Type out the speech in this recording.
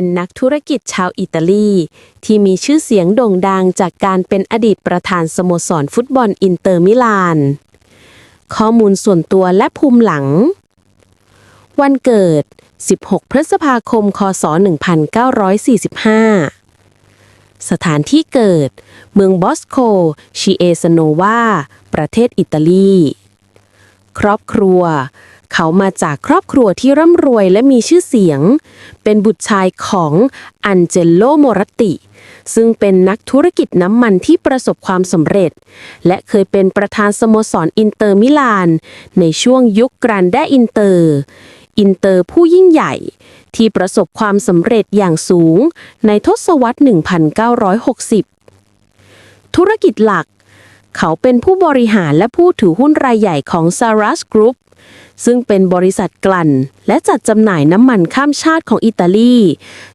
เป็นนักธุรกิจชาวอิตาลี ที่มีชื่อเสียงโด่งดังจากการเป็นอดีตประธานสโมสรฟุตบอลอินเตอร์มิลาน ข้อมูลส่วนตัวและภูมิหลัง วันเกิด 16 พฤษภาคม คศ 1945 สถานที่เกิด เมืองบอสโค ชิเอสโนวา ประเทศอิตาลี ครอบครัว เขามาจากครอบครัวที่ร่ำรวยและมีชื่อเสียง เป็นบุตรชายของอันเจโลโมรติ ซึ่งเป็นนักธุรกิจน้ำมันที่ประสบความสำเร็จ และเคยเป็นประธานสโมสรอินเตอร์มิลาน ในช่วงยุคกรันแดอินเตอร์ อินเตอร์ผู้ยิ่งใหญ่ ที่ประสบความสำเร็จอย่างสูง ในทศวรรษ 1960 ธุรกิจหลัก เขาเป็นผู้บริหารและผู้ถือหุ้นรายใหญ่ของ Saras Group ซึ่งเป็นบริษัทกลั่น และจัดจำหน่ายน้ำมันข้ามชาติของอิตาลี